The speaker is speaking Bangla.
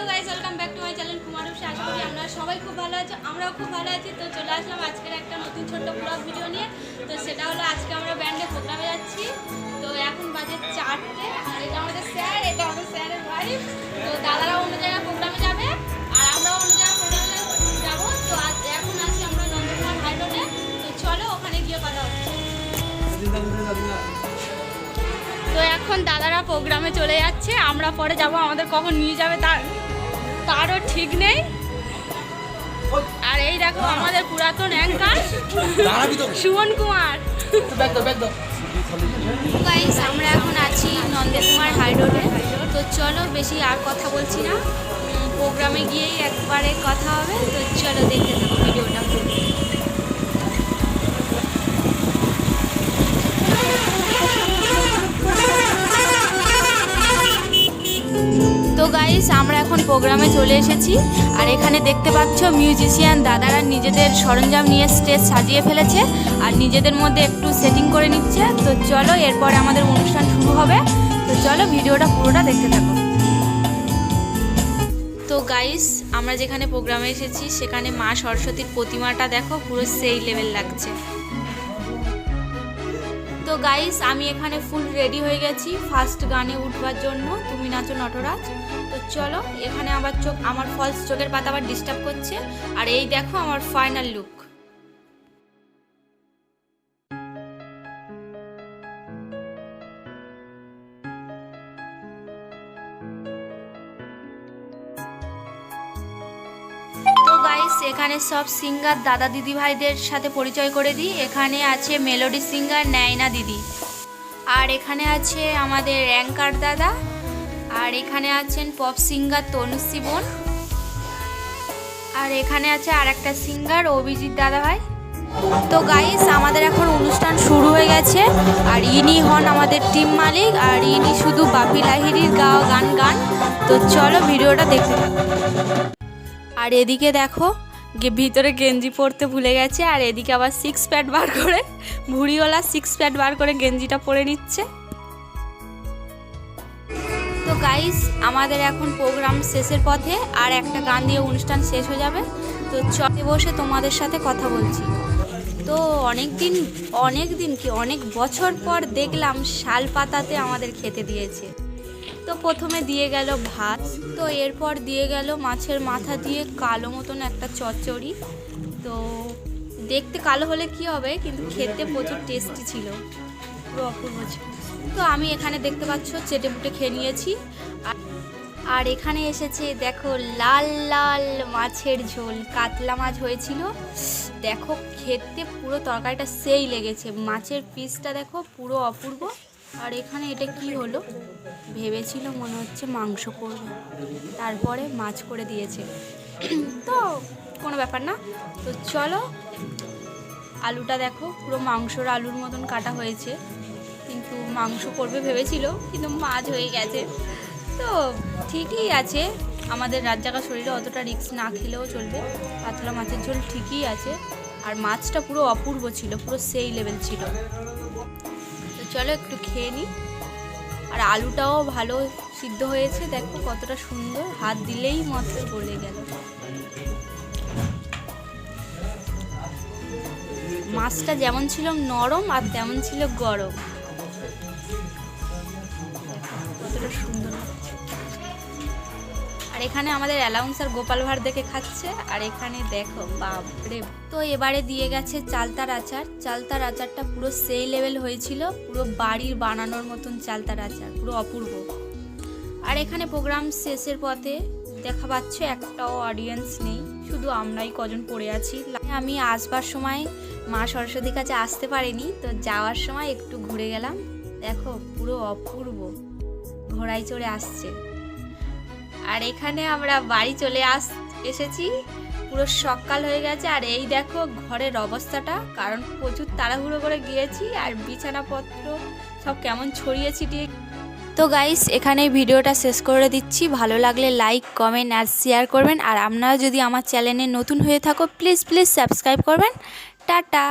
Hello guys welcome back to my channel Kumar Rupasi আশা করি আপনারা সবাই খুব ভালো আছি, আমরাও খুব ভালো আছি। তো চলে আসলাম আজকের একটা নতুন ছোট্ট ব্লগ ভিডিও নিয়ে। তো সেটা হলো আজকে আমরা ব্যান্ডে প্রোগ্রামে যাচ্ছি। তো এখন বাজে চারটে, আর এটা আমাদের স্যার, এটা আমাদের স্যারের বাড়ি। তো দাদারা অন্য জায়গায় প্রোগ্রামে যাবে, আর আমরাও অন্য জায়গায় প্রোগ্রামে যাব। তো আজ এখন আছি আমরা নন্দকুমার হাই তো চলো ওখানে গিয়ে কথা হচ্ছে। এখন দাদারা প্রোগ্রামে চলে যাচ্ছে আমরা পরে যাব আমাদের কখন নিয়ে যাবে তার তারও ঠিক নেই। আর এই দেখো আমাদের পুরাতন অ্যাঙ্কার সুমন কুমার। গাইস আমরা এখন আছি নন্দকুমার হাই রোডে। তো চলো বেশি আর কথা বলছি না। প্রোগ্রামে গিয়েই একবারে কথা হবে। তো চলো দেখতে থাকো ভিডিওটা। গাইস আমরা এখন প্রোগ্রামে চলে এসেছি। আর এখানে দেখতে পাচ্ছ মিউজিশিয়ান দাদারা নিজেদের সরঞ্জাম নিয়ে স্টেজ সাজিয়ে ফেলেছে। আর নিজেদের মধ্যে একটু সেটিং করে নিচ্ছে। তো চলো, এরপর আমাদের অনুষ্ঠান শুরু হবে। তো চলো, ভিডিওটা পুরোটা দেখতে থাকো। তো গাইস আমরা যেখানে প্রোগ্রামে এসেছি, সেখানে মা সরস্বতীর প্রতিমাটা দেখো, পুরো সেই লেভেল লাগছে। তো গাইস আমি এখানে ফুল রেডি হয়ে গেছি। ফার্স্ট গানে উঠবার জন্য। তুমি নাচো নটরাজ। চলো, এখানে আবার চোখ, আমার ফলস চোখের পাতা আবার ডিস্টার্ব করছে। আর এই দেখো আমার ফাইনাল লুক এখানে সব সিঙ্গার দাদা দিদি ভাইদের সাথে পরিচয় করে দিই। এখানে আছে মেলোডি সিঙ্গার নাইনা দিদি। আর এখানে আছে আমাদের অ্যাঙ্কার দাদা। আর এখানে আছেন পপ সিঙ্গার তনুশ্রী বোন। আর এখানে আছে আর একটা সিঙ্গার, অভিজিৎ দাদা ভাই তো গাইস আমাদের এখন অনুষ্ঠান শুরু হয়ে গেছে। আর ইনি হন আমাদের টিম মালিক, আর ইনি শুধু বাপি লাহিরির গাওয়া গান গান। তো চলো ভিডিওটা দেখতে আর এদিকে দেখো ভিতরে গেঞ্জি পরতে ভুলে গেছে, আর এদিকে আবার সিক্স প্যাড বার করে, ভুড়িওয়ালা সিক্স প্যাড বার করে গেঞ্জিটা পরে নিচ্ছে। তো গাইস আমাদের এখন প্রোগ্রাম শেষের পথে আর একটা গান দিয়ে অনুষ্ঠান শেষ হয়ে যাবে। তো চলে বসে তোমাদের সাথে কথা বলছি। তো অনেক দিন অনেক দিন কি, অনেক বছর পর দেখলাম শাল পাতাতে আমাদের খেতে দিয়েছে। তো প্রথমে দিয়ে গেল ভাত, তো এরপর দিয়ে গেল মাছের মাথা দিয়ে কালো মতন একটা চচ্চড়ি। তো দেখতে কালো হলে কি হবে, কিন্তু খেতে প্রচুর টেস্টি ছিল। পুরো অপূর্ব তো আমি এখানে দেখতে পাচ্ছ চেটে পুটে খেয়ে নিয়েছি। আর এখানে এসেছে দেখো লাল লাল মাছের ঝোল। কাতলা মাছ হয়েছিল। দেখো খেতে পুরো তরকারিটা সেই লেগেছে। মাছের পিসটা দেখো পুরো অপূর্ব। আর এখানে এটা কি হলো? ভেবেছিল মনে হচ্ছে মাংস করবে। তারপরে মাছ করে দিয়েছে। তো কোনো ব্যাপার না। তো চলো, আলুটা দেখো পুরো মাংসর আলুর মতন কাটা হয়েছে। কিন্তু মাংস করবে ভেবেছিল, কিন্তু মাছ হয়ে গেছে। তো ঠিকই আছে, আমাদের রাত জাগা শরীরে অতটা রিস্ক না খেলেও চলবে। পাতলা মাছের ঝোল ঠিকই আছে, আর মাছটা পুরো অপূর্ব ছিল, পুরো সেই লেভেল ছিল। তো চলো একটু খেয়ে নিই আর আলুটাও ভালো সিদ্ধ হয়েছে, দেখো কতটা সুন্দর, হাত দিলেই মাত্র গলে গেল। মাছটা যেমন ছিল নরম আর তেমন ছিল গরম। আর এখানে আমাদের অ্যালাউন্সার গোপাল ভাঁড় দেখে খাচ্ছে। আর এখানে দেখো, বাপরে। তো এবারে দিয়ে গেছে চালতার আচার। চালতার আচারটা পুরো সেই লেভেল হয়েছিল, পুরো বাড়ির বানানোর মতন চালতার আচার, পুরো অপূর্ব। আর এখানে প্রোগ্রাম শেষের পথে দেখা পাচ্ছ একটাও অডিয়েন্স নেই, শুধু আমরাই কজন পড়ে আছি। আমি আসবার সময় মা সরস্বতীর কাছে আসতে পারিনি, তো যাওয়ার সময় একটু ঘুরে গেলাম। দেখো, পুরো অপূর্ব। ঘোড়ায় চড়ে আসছে। আর এখানে আমরা বাড়ি চলে আস, এসেছি। পুরো সকাল হয়ে গেছে আর এই দেখো ঘরের অবস্থাটা, কারণ প্রচুর তাড়াহুড়ো করে গিয়েছি আর বিছানাপত্র সব কেমন ছড়িয়ে ছিটিয়ে তো গাইস এখানে ভিডিওটা শেষ করে দিচ্ছি। ভালো লাগলে লাইক কমেন্ট আর শেয়ার করবেন। আর আপনারা যদি আমার চ্যানেলে নতুন হয়ে থাকো প্লিজ প্লিজ সাবস্ক্রাইব করবেন। টাটা!